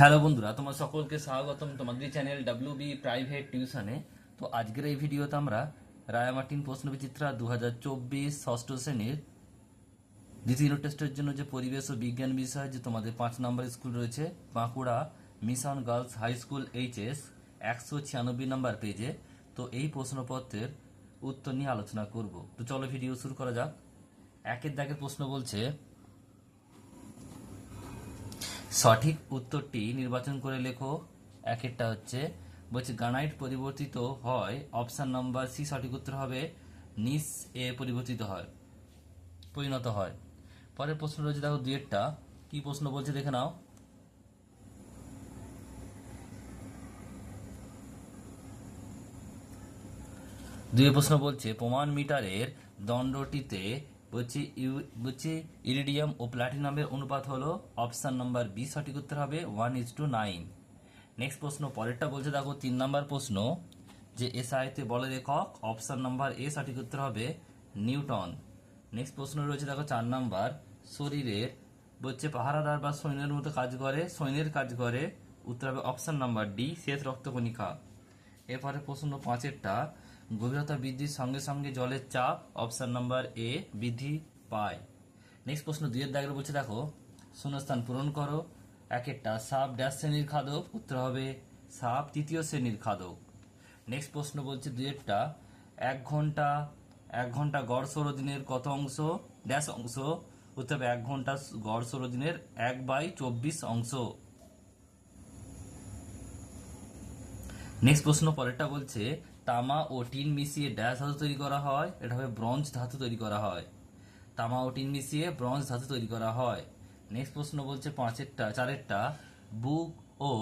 Hello বন্ধুরা, তোমার সকলকে স্বাগতম। তোমাদের চ্যানেল ডাব্লিউ বি প্রাইভেট টিউশনে তো আজকের এই ভিডিওতে আমরা রায়ামার্টিন প্রশ্ন বিচিত্রা দু হাজার চব্বিশ ষষ্ঠ শ্রেণির দ্বিতীয় টেস্টের জন্য যে পরিবেশ ও বিজ্ঞান বিষয় যে তোমাদের পাঁচ নম্বর স্কুল রয়েছে, Bankura mission girls high school HS একশো ছিয়ানব্বই নম্বর পেজে। তো এই প্রশ্নপত্রের উত্তর নিয়ে আলোচনা করব। তো চলো ভিডিও শুরু করা যাক। একের দাগের প্রশ্ন বলছে সঠিক উত্তরটি নির্বাচন করে লেখো। একেরটা হচ্ছে, বলছে গ্রানাইট পরিবর্তিত হয়। অপশান নাম্বার সি, সঠিক উত্তর হবে, নিস এ পরিবর্তিত হয়। পরিণত হয়। পরের প্রশ্ন রয়েছে, দেখো দুয়েরটা কি প্রশ্ন বলছে, দেখে নাও। দুই প্রশ্ন বলছে, প্রমাণ মিটারের দণ্ডটিতে বলছে ইউ- বলছে ইরিডিয়াম ও প্লাটিনামের অনুপাত হলো অপশন নাম্বার বি, সঠিক উত্তর হবে one is to nine. Next প্রশ্ন, পরেরটা বলছে দেখো, তিন নাম্বার প্রশ্ন, যে এসআইতে বলে লেখক অপশন নাম্বার এ সঠিক উত্তর হবে নিউটন। নেক্সট প্রশ্ন রয়েছে দেখো, চার নাম্বার, শরীরের বলছে পাহারাদার বা সৈন্যের মতো কাজ করে, সৈন্যের কাজ করে, উত্তর হবে অপশন নাম্বার ডি শেষ রক্তকণিকা এরপরে প্রশ্ন পাঁচেরটা গভীরতা বৃদ্ধির সঙ্গে সঙ্গে জলের চাপ অপশন নাম্বার এ বৃদ্ধি পায়। নেক্সট প্রশ্ন দুইয়ের দাগের বলছে দেখো। শূন্যস্থান পূরণ করো। এক একটা সাপ ড্যাশ শ্রেণির খাদক, উত্তর হবে সাপ তৃতীয় শ্রেণির খাদক। নেক্সট প্রশ্ন বলছে দুইয়েরটা। এক ঘণ্টা এক ঘণ্টা গড় ষোলো দিনের কত অংশ? ড্যাশ অংশ। উত্তর হবে এক ঘণ্টা গড় ষোলো দিনের এক বাই চব্বিশ অংশ। নেক্সট প্রশ্ন পরেরটা বলছে তামা ও টিন মিশিয়ে ড্যাশ ধাতু তৈরি করা হয়। এটা হবে ব্রঞ্জ ধাতু তৈরি করা হয়। তামা ও টিন মিশিয়ে ব্রঞ্জ ধাতু তৈরি করা হয়। নেক্সট প্রশ্ন বলছে পাঁচেরটা, চারেরটা। বুক ও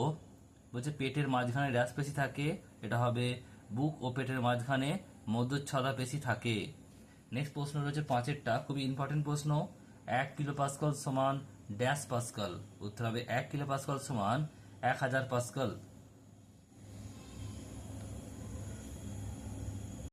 বলছে পেটের মাঝখানে ড্যাশ পেশি থাকে। এটা হবে বুক ও পেটের মাঝখানে মধ্যচ্ছদা পেশি থাকে। নেক্সট প্রশ্ন রয়েছে পাঁচেরটা, খুবই ইম্পর্টেন্ট প্রশ্ন। এক কিলো পাস্কাল সমান ড্যাশ পাস্কাল। উত্তর হবে এক কিলো পাস্কাল সমান এক হাজার পাস্কাল।